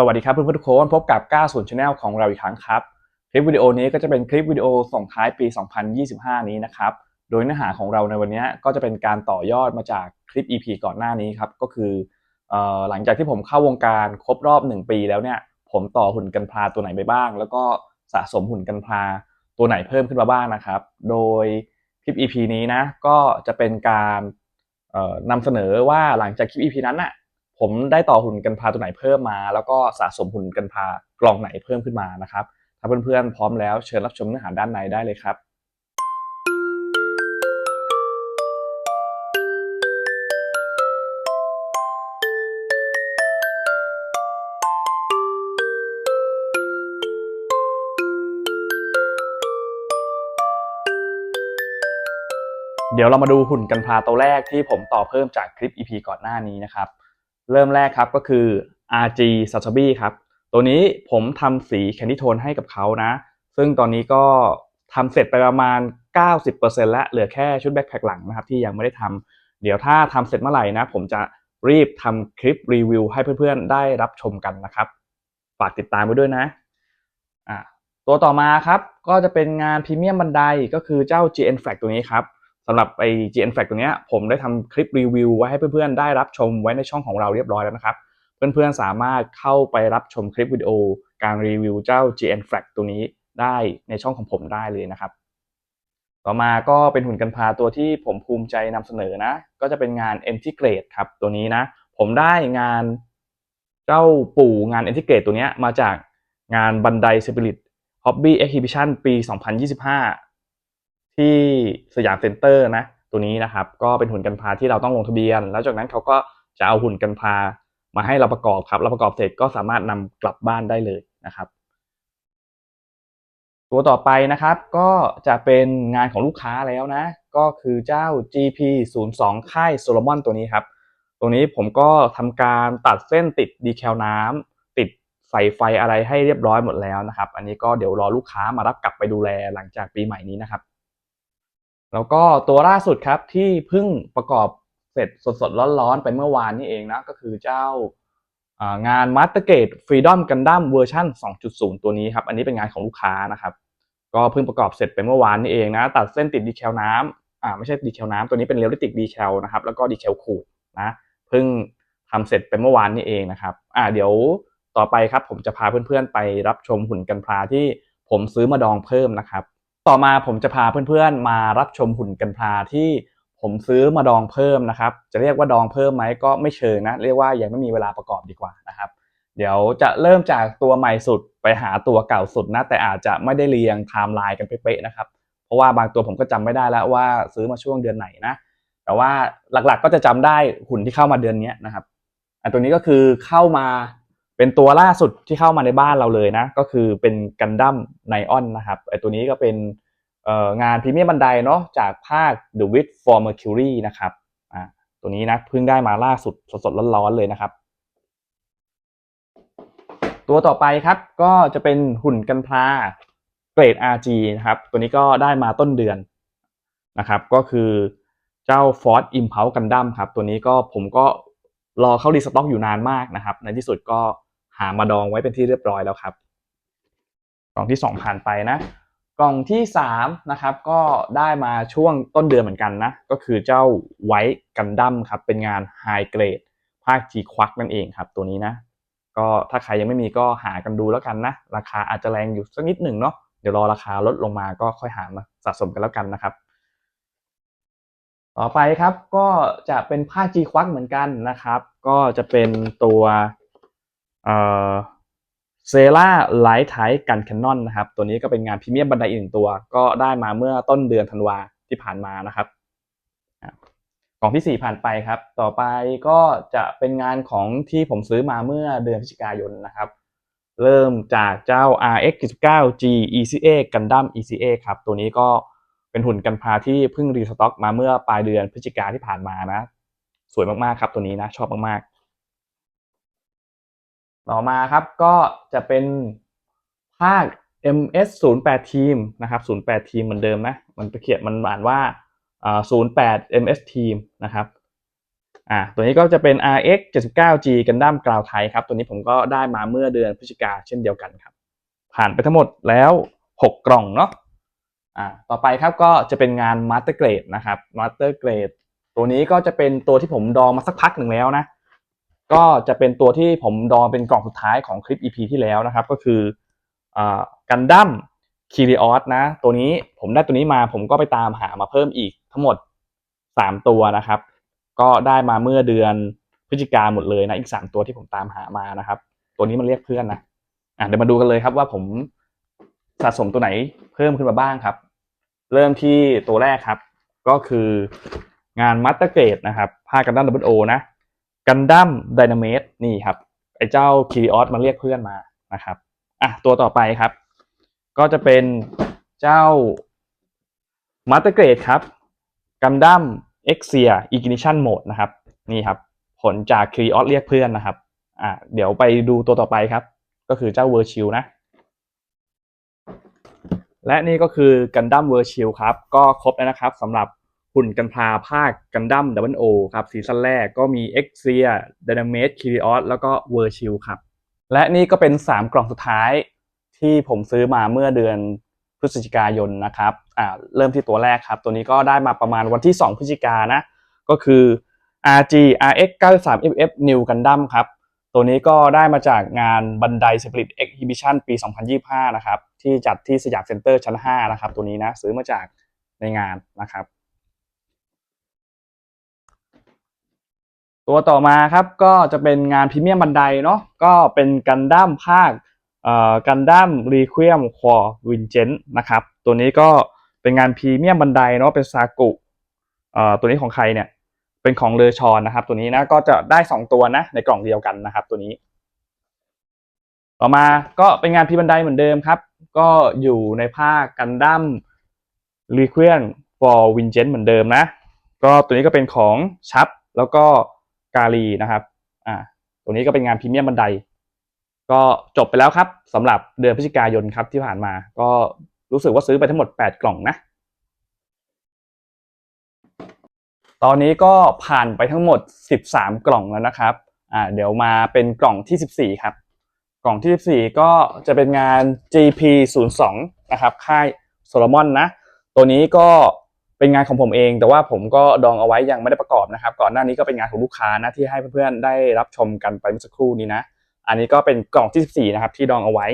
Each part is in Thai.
สวัสดีครับเพื่อนๆทุกคนพบกับ 90 Channel ของเราอีกครั้งครับ คลิปวิดีโอนี้ก็จะเป็นคลิปวิดีโอส่งท้ายปี 2025 นี้นะครับ โดยเนื้อหาของเราในวันนี้ก็จะเป็นการต่อยอดมาจากคลิป EP ก่อนหน้านี้ครับ ก็คืออหลังจากที่ผมเข้าวงการครบรอบ 1 ปีแล้วเนี่ยผมต่อหุ่นกันพลาตัวไหนไปบ้าง แล้วก็สะสมหุ่นกันพลาตัวไหนเพิ่มขึ้นมาบ้างนะครับ โดยคลิป EP นี้นะก็จะเป็นการนำเสนอว่าหลังจากคลิป EP นั้นน่ะ ผมได้ต่อหุ่นกันพาตัวไหนเพิ่มมา แล้วก็สะสมหุ่นกันพากล่องไหนเพิ่มขึ้นมานะครับ ถ้าเพื่อนๆพร้อมแล้วเชิญรับชมเนื้อหาด้านในได้เลยครับเดี๋ยวเรามาดูหุ่นกันพาตัวแรกที่ผมต่อเพิ่มจากคลิป EP ก่อนหน้านี้นะครับ เริ่มแรกครับก็คือ RG s a t o b i ครับ ตัวนี้ผมทำสีแคนดี้โทนให้กับเขานะ ซึ่งตอนนี้ก็ทำเสร็จไปประมาณ 90%แล้วเหลือแค่ชุดแบ็คแพคหลังนะครับที่ยังไม่ได้ทำเดี๋ยวถ้าทำเสร็จเมื่อไหร่นะ ผมจะรีบทำคลิปรีวิวให้เพื่อนๆได้รับชมกันนะครับ ฝากติดตามไว้ด้วยนะะตัวต่อมาครับก็จะเป็นงานพรีเมียมบันไดก็คือเจ้า GN Flag ตัวนี้ครับ สำหรับไอ้ GN Flag ตัวเนี้ยผมได้ทำคลิปรีวิวไว้ให้เพื่อนๆ ได้รับชมไว้ในช่องของเราเรียบร้อยแล้วนะครับ เพื่อนๆ สามารถเข้าไปรับชมคลิปวิดีโอ การรีวิวเจ้า GN Flag ตัวนี้ได้ในช่องของผมได้เลยนะครับ ต่อมาก็เป็นหุ่นกันพาตัวที่ผมภูมิใจนำเสนอนะ ก็จะเป็นงาน e n t i g r a t e ครับตัวนี้นะ ผมได้งานเจ้าปู่งาน e n t i g r a t e ตัวนี้มาจากงานบันได Spirit Hobby Exhibition ปี 2025 ที่สยามเซ็นเตอร์นะตัวนี้นะครับ ก็เป็นหุ่นกันพาที่เราต้องลงทะเบียน แล้วจากนั้นเขาก็จะเอาหุ่นกันพามาให้เราประกอบครับเราประกอบเสร็จก็สามารถนำกลับบ้านได้เลยนะครับ ตัวต่อไปนะครับก็จะเป็นงานของลูกค้าแล้วนะ ก็คือเจ้า GP 0 2ค่ายโซโลมอนตัวนี้ครับ ตัวนี้ผมก็ทำการตัดเส้นติดดีแคลน้ำติดใส่ไฟอะไรให้เรียบร้อยหมดแล้วนะครับ อันนี้ก็เดี๋ยวรอลูกค้ามารับกลับไปดูแลหลังจากปีใหม่นี้นะครับ แล้วก็ตัวล่าสุดครับที่เพิ่งประกอบเสร็จสดๆร้อนๆไปเมื่อวานนี้เองนะก็คือเจ้างาน Master g a t e Freedom Gundam เวอร์ชัน2.0 ตัวนี้ครับ อันนี้เป็นงานของลูกค้านะครับ ก็เพิ่งประกอบเสร็จไปเมื่อวานนี้เองนะ ตัดเส้นติดดีแคลน้ำอ่าไม่ใช่ดีแคลน้ำตัวนี้เป็นเรียลลิติกดีแคลนะครับ แล้วก็ดีแคลขูดนะเพิ่งทำเสร็จไปเมื่อวานนี้เองนะครับอ่าเดี๋ยวต่อไปครับผมจะพาเพื่อนๆไปรับชมหุ่นกันพลาที่ผมซื้อมาดองเพิ่มนะครับ ต่อมาผมจะพาเพื่อนๆ มารับชมหุ่นกันพลาที่ผมซื้อมาดองเพิ่มนะครับ จะเรียกว่าดองเพิ่มไหมก็ไม่เชิงนะ เรียกว่ายังไม่มีเวลาประกอบดีกว่านะครับ เดี๋ยวจะเริ่มจากตัวใหม่สุดไปหาตัวเก่าสุดนะ แต่อาจจะไม่ได้เรียงไทม์ไลน์กันเป๊ะๆนะครับ เพราะว่าบางตัวผมก็จำไม่ได้แล้วว่าซื้อมาช่วงเดือนไหนนะ แต่ว่าหลักๆก็จะจำได้หุ่นที่เข้ามาเดือนนี้นะครับอันตัวนี้ก็คือเข้ามา เป็นตัวล่าสุดที่เข้ามาในบ้านเราเลยนะ ก็คือเป็นกันดั้มไนออนนะครับไอตัวนี้ก็เป็นงานพรีเมียมบันไดเนาะจากภาค The Wit for Mercury นะครับอ่าตัวนี้นะเพิ่งได้มาล่าสุดสดๆร้อนๆเลยนะครับ ตัวต่อไปครับก็จะเป็นหุ่นกันพลาเกรด RG นะครับตัวนี้ก็ได้มาต้นเดือนนะครับก็คือเจ้า Ford Impulse Gundam ครับตัวนี้ก็ผมก็รอเข้ารีสต็อกอยู่นานมากนะครับ ในที่สุดก็ หามาดองไว้เป็นที่เรียบร้อยแล้วครับ กล่องที่ 2 ผ่านไปนะ กล่องที่3นะครับก็ได้มาช่วงต้นเดือนเหมือนกันนะ ก็คือเจ้าไวท์กันดั้มครับเป็นงานไฮเกรดภาค G ควักนั่นเองครับตัวนี้นะ ก็ถ้าใครยังไม่มีก็หากันดูแล้วกันนะ ราคาอาจจะแรงอยู่สักนิดหนึ่งเนาะเดี๋ยวรอราคาลดลงมาก็ค่อยหามาสะสมกันแล้วกันนะครับต่อไปครับก็จะเป็นผ้า G ควักเหมือนกันนะครับ ก็จะเป็นตัว เซล่าไลท์ไทกันแคนนอนนะครับ ตัวนี้ก็เป็นงานพรีเมียมบันไดอีกหนึ่งตัว ก็ได้มาเมื่อต้นเดือนธันวาที่ผ่านมานะครับกล่องที่ 4 ผ่านไปครับ ต่อไปก็จะเป็นงานของที่ผมซื้อมาเมื่อเดือนพฤศจิกายนนะครับ เริ่มจากเจ้า RX 9 G ECA Gundam ECA ครับ ตัวนี้ก็เป็นหุ่นกันพาที่เพิ่งรีสต็อกมาเมื่อปลายเดือนพฤศจิกาที่ผ่านมานะ สวยมากๆครับตัวนี้นะชอบมากๆ ต่อมาครับก็จะเป็นภาค MS 08ทีมนะครับ08ทีมเหมือนเดิมนะมันเขียนมันอ่านว่า08 MS Team นะครับอ่าตัวนี้ก็จะเป็น RX 79G กันดั้มกราวไทยครับ ตัวนี้ผมก็ได้มาเมื่อเดือนพฤศจิกาเช่นเดียวกันครับ ผ่านไปทั้งหมดแล้ว 6 กล่องเนาะอ่าต่อไปครับก็จะเป็นงาน Master Grade นะครับ Master Grade ตัวนี้ก็จะเป็นตัวที่ผมดองมาสักพักหนึ่งแล้วนะ ก็จะเป็นตัวที่ผมดองเป็นกล่องสุดท้ายของคลิป EP ที่แล้วนะครับ ก็คือกันดั้มคีริออสนะ ตัวนี้ผมได้ตัวนี้มาผมก็ไปตามหามาเพิ่มอีกทั้งหมด 3 ตัวนะครับ ก็ได้มาเมื่อเดือนพฤศจิกาหมดเลยนะอีก 3 ตัวที่ผมตามหามานะครับ ตัวนี้มันเรียกเพื่อนนะอะเดี๋ยวมาดูกันเลยครับว่าผมสะสมตัวไหนเพิ่มขึ้นมาบ้างครับ เริ่มที่ตัวแรกครับ ก็คืองานมัตเตอร์เกตนะครับผ้ากันดั้มดับเบิลโอนะ กันดั้มไดนาเมตนี่ครับไอ้เจ้าคิริออสมันเรียกเพื่อนมานะครับอะตัวต่อไปครับ ก็จะเป็นเจ้ามัตเตอร์เกตครับกันดั้มเอ็กเซียอีกินิชันโหมดนะครับนี่ครับ ผลจากคิริออสเรียกเพื่อนนะครับอะเดี๋ยวไปดูตัวต่อไปครับ ก็คือเจ้าเวอร์ชิลนะและนี่ก็คือกันดั้มเวอร์ชิลครับ ก็ครบแล้วนะครับสำหรับ หุ่นกันพลาภาคกันดั้มดับเบิลโอครับซีซั่นแรกก็มีเอ็กเซียดนาเมสคิริออสแล้วก็เวอร์ชิลครับ และนี่ก็เป็น 3 กล่องสุดท้ายที่ผมซื้อมาเมื่อเดือนพฤศจิกายนนะครับอ่าเริ่มที่ตัวแรกครับ ตัวนี้ก็ได้มาประมาณวันที่ 2 พฤศจิกานะ ก็คือ RG RX 93 FF New Gundam ครับ ตัวนี้ก็ได้มาจากงานบันไดสปริตเอ็กฮิบิชันปี 2025 นะครับ ที่จัดที่สยามเซ็นเตอร์ชั้น 5 นะครับ ตัวนี้นะ ซื้อมาจากในงานนะครับ ตัวต่อมาครับก็จะเป็นงานพรีเมียมบันไดเนาะก็เป็นกันดั้มภาคเอ่อกันดั้มรีเควียมคอวินเจนนะครับ ตัวนี้ก็เป็นงานพรีเมียมบันไดเนาะเป็นซากุเอ่อตัวนี้ของใครเนี่ยเป็นของเลอชอนนะครับ ตัวนี้นะก็จะได้สองตัวนะในกล่องเดียวกันนะครับ ตัวนี้ ต่อมาก็เป็นงานพรีบันไดเหมือนเดิมครับ ก็อยู่ในภาคกันดั้มรีเควียม for w i n g e n เหมือนเดิมนะ ก็ตัวนี้ก็เป็นของชับแล้วก็ กาลีนะครับ อ่า ตัวนี้ก็เป็นงานพรีเมียมบันได ก็จบไปแล้วครับสำหรับเดือนพฤศจิกายนครับที่ผ่านมา ก็รู้สึกว่าซื้อไปทั้งหมด 8 กล่องนะ ตอนนี้ก็ผ่านไปทั้งหมด 13 กล่องแล้วนะครับ อ่า เดี๋ยวมาเป็นกล่องที่ 14 ครับ กล่องที่ 14 ก็จะเป็นงาน GP 0 2นะครับ ค่ายโซโลมอนนะ ตัวนี้ก็ เป็นงานของผมเอง แต่ว่าผมก็ดองเอาไว้ยังไม่ได้ประกอบนะครับ ก่อนหน้านี้ก็เป็นงานของลูกค้านะที่ให้เพื่อนๆได้รับชมกันไปเมื่อสักครู่นี้นะ อันนี้ก็เป็นกล่องที่14นะครับ ที่ดองเอาไว้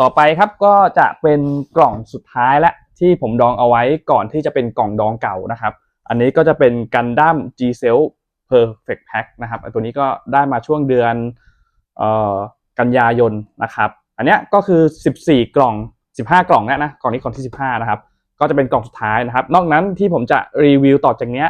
ต่อไปครับก็จะเป็นกล่องสุดท้ายและที่ผมดองเอาไว้ก่อนที่จะเป็นกล่องดองเก่านะครับ อันนี้ก็จะเป็นกันดั้ม G Cell Perfect Pack นะครับตัวนี้ก็ได้มาช่วงเดือนออกันยายนนะครับ อันนี้ก็คือ 14 กล่อง 15 กล่องแล้วนะกล่องนี้กล่องที่ 15 นะครับ ก็จะเป็นกล่องสุดท้ายนะครับ นอกนั้นที่ผมจะรีวิวต่อจากเนี้ย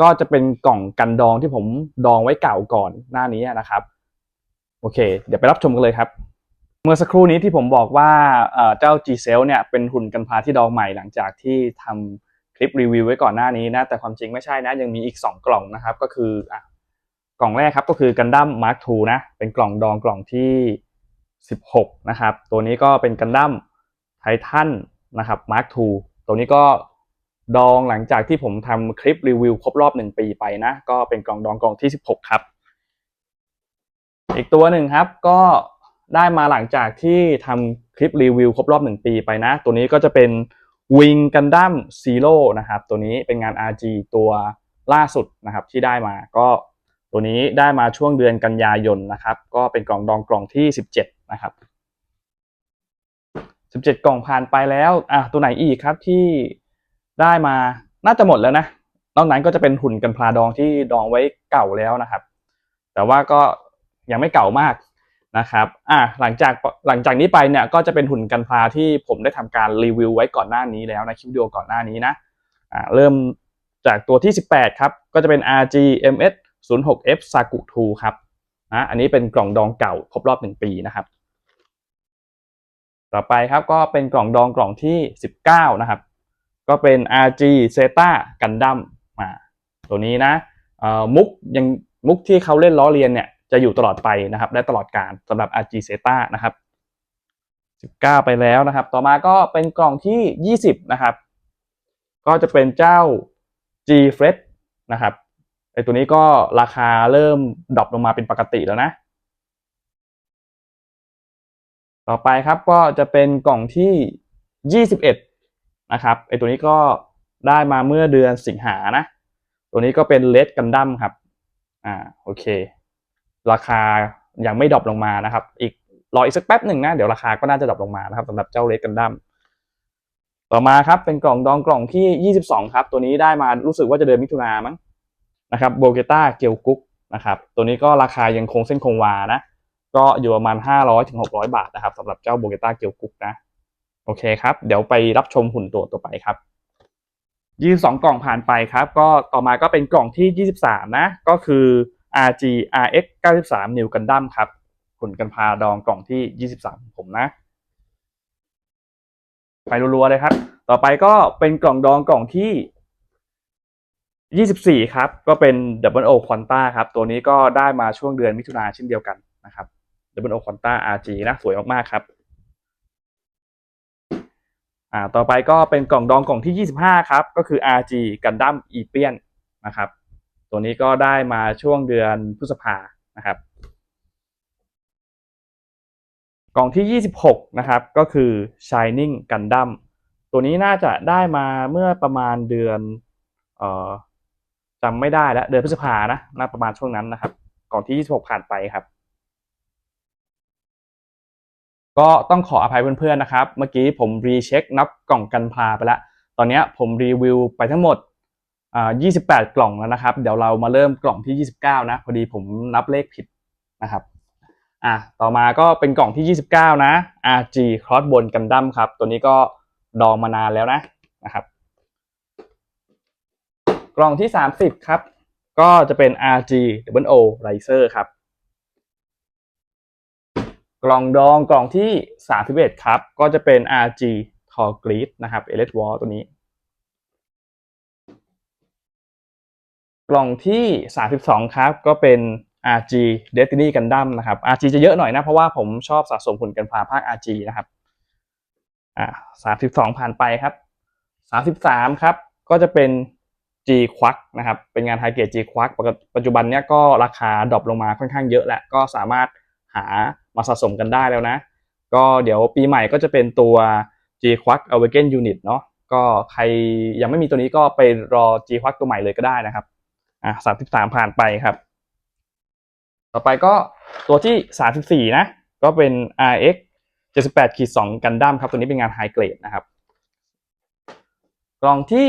ก็จะเป็นกล่องกันดองที่ผมดองไว้เก่าก่อนหน้านี้นะครับ โอเค เดี๋ยวไปรับชมกันเลยครับ เมื่อสักครู่นี้ที่ผมบอกว่าเจ้า G Cell เนี่ยเป็นหุ่นกันพาที่ดองใหม่หลังจากที่ทำคลิปรีวิวไว้ก่อนหน้านี้นะแต่ความจริงไม่ใช่นะยังมีอีก 2 กล่องนะครับ ก็คืออกล่องแรกครับก็คือกันดั้ม Mark II นะเป็นกล่องดองกล่องที่ 16 นะครับ ตัวนี้ก็เป็นกันดั้มไททันนะครับ Mark II ตัวนี้ก็ดองหลังจากที่ผมทำคลิปรีวิวครบรอบ1ปีไปนะ ก็เป็นกล่องดองกล่องที่ 16 ครับ อีกตัวหนึ่งครับก็ได้มาหลังจากที่ทำคลิปรีวิวครบรอบ1ปีไปนะ ตัวนี้ก็จะเป็น Wing Gundam Zero นะครับ ตัวนี้เป็นงาน RG ตัวล่าสุดนะครับที่ได้มาก็ตัวนี้ได้มาช่วงเดือนกันยายนนะครับ ก็เป็นกล่องดองกล่องที่ 17 นะครับ 17 กล่องผ่านไปแล้วอะตัวไหนอีกครับที่ได้มาน่าจะหมดแล้วนะนอกนั้นก็จะเป็นหุ่นกันพลาดองที่ดองไว้เก่าแล้วนะครับ แต่ว่าก็ยังไม่เก่ามากนะครับอะหลังจากหลังจากนี้ไปเนี่ยก็จะเป็นหุ่นกันพลาที่ผมได้ทำการรีวิวไว้ก่อนหน้านี้แล้วในคลิปวิดีโอก่อนหน้านี้นะอ่าเริ่มจากตัวที่ 18 ครับ ก็จะเป็น RG MS 06F Saku 2ครับนะอันนี้เป็นกล่องดองเก่าครบรอบ 1 ปีนะครับ ต่อไปครับก็เป็นกล่องดองกล่องที่ 19 นะครับ ก็เป็น RG Zeta Gundam มาตัวนี้นะมุกยังมุกที่เขาเล่นล้อเลียนเนี่ยจะอยู่ตลอดไปนะครับได้ตลอดการสำหรับ RG Zeta นะครับ 19 ไปแล้วนะครับ ต่อมาก็เป็นกล่องที่ 20 นะครับ ก็จะเป็นเจ้า G f r e d นะครับไอตัวนี้ก็ราคาเริ่มดรอปลงมาเป็นปกติแล้วนะ ต่อไปครับก็จะเป็นกล่องที่ 21 นะครับไอตัวนี้ก็ได้มาเมื่อเดือนสิงหานะ ตัวนี้ก็เป็นเลดกันดั้มครับ อ่าโอเค ราคายังไม่ดรอปลงมานะครับ อีกรออีกสักแป๊บหนึ่งนะ เดี๋ยวราคาก็น่าจะดรอปลงมานะครับสำหรับเจ้าเลดกันดั้มต่อมาครับเป็นกล่องดองกล่องที่ 22 ครับ ตัวนี้ได้มารู้สึกว่าจะเดือนมิถุนามั้งนะครับโบเกต้าเกียวกุ๊กนะครับ ตัวนี้ก็ราคายังคงเส้นคงวานะ ก็อยู่ประมาณ 500ถึง600 บาทนะครับสำหรับเจ้าโบเกต้าเกียวกุ๊กนะ โอเคครับ เดี๋ยวไปรับชมหุ่นตัวต่อไปครับ22กล่องผ่านไปครับ ก็ต่อมาก็เป็นกล่องที่ 23 นะ ก็คือ RG RX 93 New Gundam ครับหุ่นกันพาดองกล่องที่ 23 ผมนะ ไปรัวๆเลยครับ ต่อไปก็เป็นกล่องดองกล่องที่ 24 ครับ ก็เป็น Double O Quanta ครับ ตัวนี้ก็ได้มาช่วงเดือนมิถุนาเช่นเดียวกันนะครับ Double O Quanta RG นะสวยมากๆครับอ่าต่อไปก็เป็นกล่องดองกล่องที่ 25 ครับ ก็คือ RG Gundam e p i a n นะครับ ตัวนี้ก็ได้มาช่วงเดือนพฤษภานะครับ กล่องที่ 26 นะครับ ก็คือ Shining Gundam ตัวนี้น่าจะได้มาเมื่อประมาณเดือนเอ่อจำไม่ได้แล้วเดือนพฤษภานะน่าประมาณช่วงนั้นนะครับ กล่องที่ 26 ผ่านไปครับ ก็ต้องขออภัยเพื่อนๆนะครับ เมื่อกี้ผมรีเช็คนับกล่องกันพาไปแล้ว ตอนนี้ผมรีวิวไปทั้งหมดอ่า28 กล่องแล้วนะครับ เดี๋ยวเรามาเริ่มกล่องที่ 29 นะ พอดีผมนับเลขผิดนะครับ อะ ต่อมาก็เป็นกล่องที่ 29 นะ RG Crossbone Gundam ครับ ตัวนี้ก็ดองมานานแล้วนะนะครับ กล่องที่ 30 ครับ ก็จะเป็น RG Double O Riser ครับ กล่องดองกล่องที่ 31 ครับ ก็จะเป็น RG t o r g r e e d นะครับ e l e t War ตัวนี้ กล่องที่ 32 ครับ ก็เป็น RG Destiny Gundam นะครับ RG จะเยอะหน่อยนะ เพราะว่าผมชอบสะสมหุ่นกันพาภาค RG นะครับ อ่า32 ผ่านไปครับ 33 ครับ ก็จะเป็น G Quack นะครับ เป็นงานไฮเกรด G Quack ปัจจุบันเนี้ยก็ราคาดรอปลงมาค่อนข้างเยอะแล้ว ก็สามารถหา มาสะสมกันได้แล้วนะ ก็เดี๋ยวปีใหม่ก็จะเป็นตัว G Quack Awaken Unit เนาะก็ใครยังไม่มีตัวนี้ก็ไปรอ G Quack ตัวใหม่เลยก็ได้นะครับอะ33ผ่านไปครับ ต่อไปก็ตัวที่34นะ ก็เป็น RX 78ขีด2กันดั้มครับ ตัวนี้เป็นงานไฮเกรดนะครับกล่องที่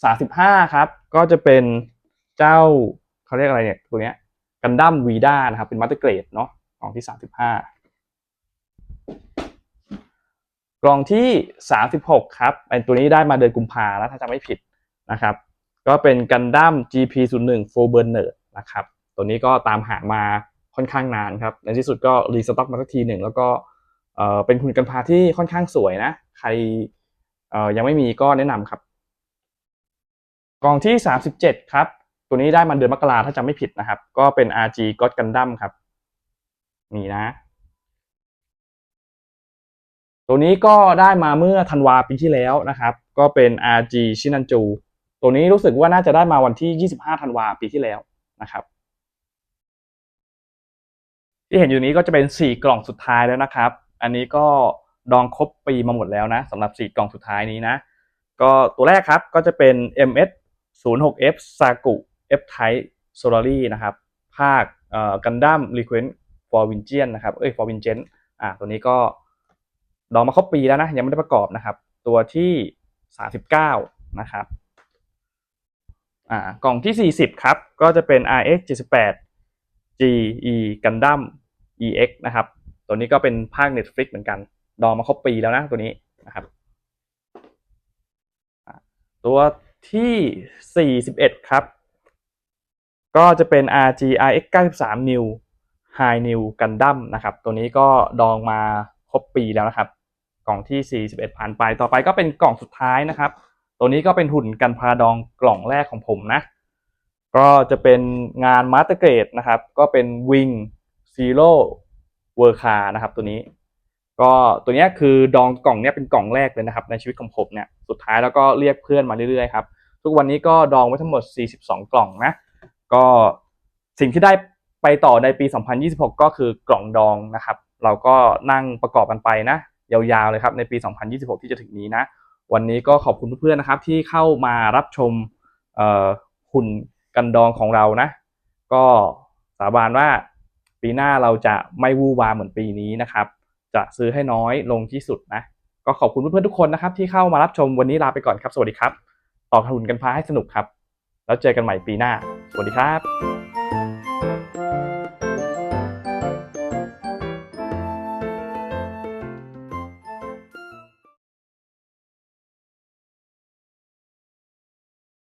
35ครับ ก็จะเป็นเจ้าเขาเรียกอะไรเนี่ย ตัวเนี้ยกันดั้มวีด้านะครับ เป็นมัตเตอร์เกรดเนาะ ล่องที่ 35 กล่องที่ 36 ครับไอตัวนี้ได้มาเดือนกุมภาแล้วถ้าจำไม่ผิดนะครับ ก็เป็นกันดั้ม GP01 f o r b u r n e r นะครับ ตัวนี้ก็ตามหามาค่อนข้างนานครับ ในที่สุดก็รีสต็อกมาสักทีหนึ่งแล้วก็เเป็นหุ่นกันพาที่ค่อนข้างสวยนะ ใครยังไม่มีก็แนะนำครับ กล่องที่ 37 ครับ ตัวนี้ได้มาเดือนมกราถ้าจำไม่ผิดนะครับ ก็เป็น RG God Gundam ครับ นี่นะ ตัวนี้ก็ได้มาเมื่อธันวาปีที่แล้วนะครับ ก็เป็น RG ชินันจู ตัวนี้รู้สึกว่าน่าจะได้มาวันที่ 25ธันวาปีที่แล้วนะครับ ที่เห็นอยู่นี้ก็จะเป็น 4 กล่องสุดท้ายแล้วนะครับ อันนี้ก็ดองครบปีมาหมดแล้วนะสำหรับ 4 กล่องสุดท้ายนี้นะ ก็ตัวแรกครับก็จะเป็น MS 06F Saku F Type Solari นะครับ ภาคเอ่อ Gundam Request for v i n g e n นะครับ เอ้ย for v i n g e n อ่าตัวนี้ก็ดองมาครบปีแล้วนะ ยังไม่ได้ประกอบนะครับ ตัวที่ 39 นะครับอ่ากล่องที่ 40 ครับ ก็จะเป็น RX 78 GE Gundam EX นะครับ ตัวนี้ก็เป็นภาค Netflix เหมือนกัน ดองมาครบปีแล้วนะตัวนี้นะครับอ่าตัวที่ 41 ครับ ก็จะเป็น RG RX 93 New High New Gundam นะครับตัวนี้ก็ดองมาครบปีแล้วนะครับ กล่องที่ 41 ผ่านไปต่อไปก็เป็นกล่องสุดท้ายนะครับ ตัวนี้ก็เป็นหุ่นกันพาดองกล่องแรกของผมนะ ก็จะเป็นงานมาสเตอร์เกรดนะครับ ก็เป็น Wing Zero w o r k a นะครับตัวนี้ ก็ตัวเนี้ยคือดองกล่องเนี้ยเป็นกล่องแรกเลยนะครับ ในชีวิตของผมเนี่ยสุดท้ายแล้วก็เรียกเพื่อนมาเรื่อยๆครับทุกวันนี้ก็ดองไว้ทั้งหมด 42 กล่องนะ ก็สิ่งที่ได้ ไปต่อในปี 2026 ก็คือกล่องดองนะครับ เราก็นั่งประกอบกันไปนะ ยาวๆเลยครับในปี 2026 ที่จะถึงนี้นะ วันนี้ก็ขอบคุณเพื่อนๆนะครับ ที่เข้ามารับชมหุ่นกันดองของเรานะ ก็สาบานว่าปีหน้าเราจะไม่วู่วามเหมือนปีนี้นะครับ จะซื้อให้น้อยลงที่สุดนะ ก็ขอบคุณเพื่อนๆทุกคนนะครับ ที่เข้ามารับชมวันนี้ลาไปก่อนครับ สวัสดีครับ ต่อหุ่นกันพาให้สนุกครับ แล้วเจอกันใหม่ปีหน้า สวัสดีครับ